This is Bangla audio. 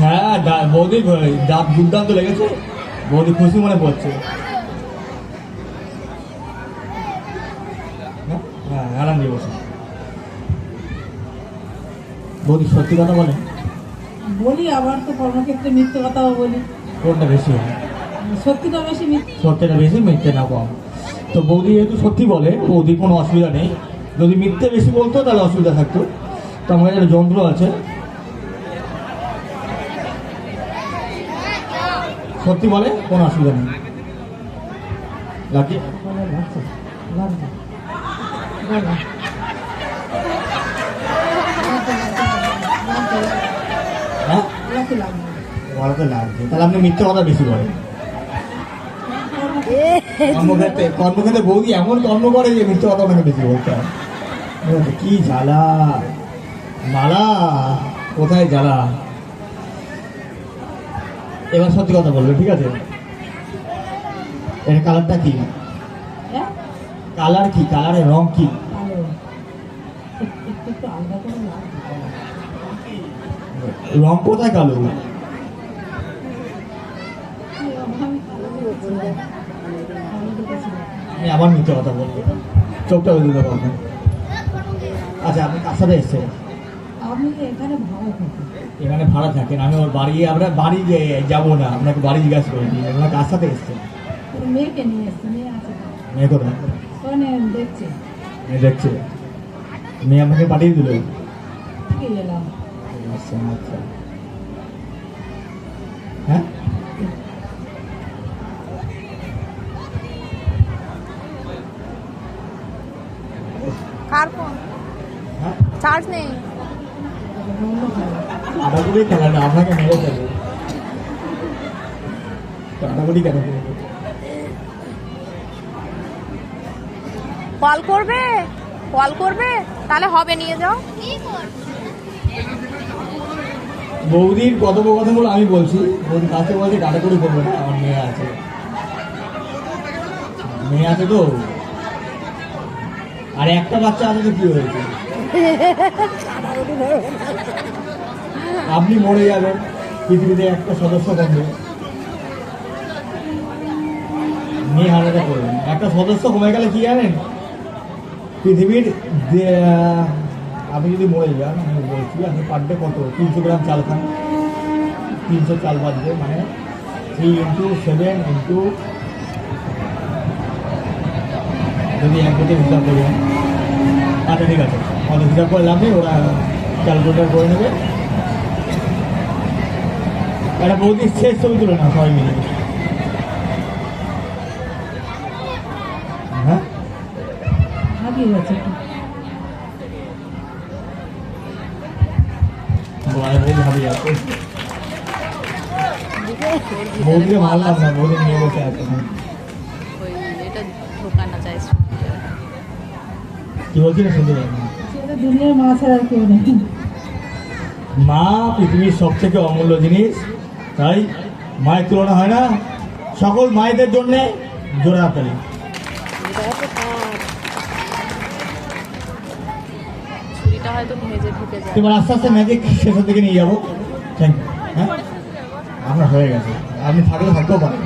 হ্যাঁ বৌদি দাঁত দুর্দান্ত লেগেছে। বৌদি খুশি মনে পড়ছে হ্যাঁ, হ্যাঁ আরাম দিয়ে বসে। বৌদি সত্যি কথা বলে? বলি আবার তো কর্মক্ষেত্রে মিথ্যে কথাও বলি। কোনটা বেশি হয় সত্যি তো বেশি মিথ্যে। সত্যিটা বেশি মিথ্যে না কম। তো বৌদি যেহেতু সত্যি বলে বৌদির কোনো অসুবিধা নেই। যদি মিথ্যে বেশি বলতো তাহলে অসুবিধা থাকতো। তো আমার একটা যন্ত্র আছে। সত্যি বলে কোনো অসুবিধা নেই। লাকি। হ্যাঁ? লাগছে, তাহলে আপনি মিথ্যে কথা বেশি বলেন। কর্মক্ষেত্রে কর্মক্ষেত্রে বৌদি এমন কর্ম করে যে মিথ্যে কথা আপনাকে বেশি বলতে হয়? কি জ্বালা? মালা? কোথায় জ্বালা? এবার সত্যি কথা বলবে ঠিক আছে? এর কালারটা কি? হ্যাঁ? কালার কি? কালারের রং কি। রং কোথায় কালো? আমি আবার মিথ্যে কথা বলব। চোখটা বলে দিতে পারবেন আচ্ছা আপনি কার সাথে এসছেন? আমি এখানে ভালো থাকি। এখানে ভাড়া থাকেন আমি ওর বাড়ি আমরা বাড়ি যাব না আপনাকে বাড়ি জিজ্ঞাসা করে দিই। আপনার কার সাথে এসছেন মেয়েকে নিয়ে এসছি মেয়ে আছে মেয়ে কোথায়? ওখানে দেখছে। মেয়ে দেখছে? মেয়ে আমাকে পাঠিয়ে দিল? এলাম আচ্ছা আচ্ছা। হ্যাঁ? কার ফোন? হ্যাঁ? চার্জ নেই। ভালো। খেলা না? আপনাকে মেরে ফেলবে কাটাকুটি কেন কল করবে? কল করবে? তাহলে হবে নিয়ে যাও। বৌদির কথোপকথনগুলো আমি বলছি। বৌদি কাছে বলছে কাটাকুটি করবে না আমার মেয়ে আছে। মেয়ে আছে তো? আর একটা বাচ্চা আমাদের কি হয়েছে আপনি মরে যাবেন, পৃথিবীতে একটা সদস্য কমবে মেয়ে হারাতে করবেন। একটা সদস্য কমে গেলে কি জানেন? পৃথিবীর আপনি যদি মরে যান, আমি বলছি, আপনি পার ডে কত? তিনশো গ্রাম চাল খান। তিনশো চাল বাঁচবে মানে থ্রি ইন্টু সেভেন ইন্টু যদি এক বছর হিসাব করবেন আচ্ছা ঠিক আছে। অত হিসাব করে লাভ নেই ওরা ক্যালকুলেটার করে নেবে। একটা বৌদি শেষ ছবি তুলে না সবাই মিলে। হ্যাঁ? বৌদিকে মারলাম না বৌদি নিয়ে বসে আছে। কি বলছি না শুনতে পাই দুনিয়ার মা ছাড়া কেউ নেই। মা পৃথিবীর সব থেকে অমূল্য জিনিস তাই মায়ের তুলনা হয় না। সকল মায়েদের জন্যে জোরে হাতালি এবার আস্তে আস্তে ম্যাজিক শেষের দিকে নিয়ে যাব। থ্যাংক ইউ হ্যাঁ? আপনার হয়ে গেছে। আপনি থাকলে থাকতেও পারেন।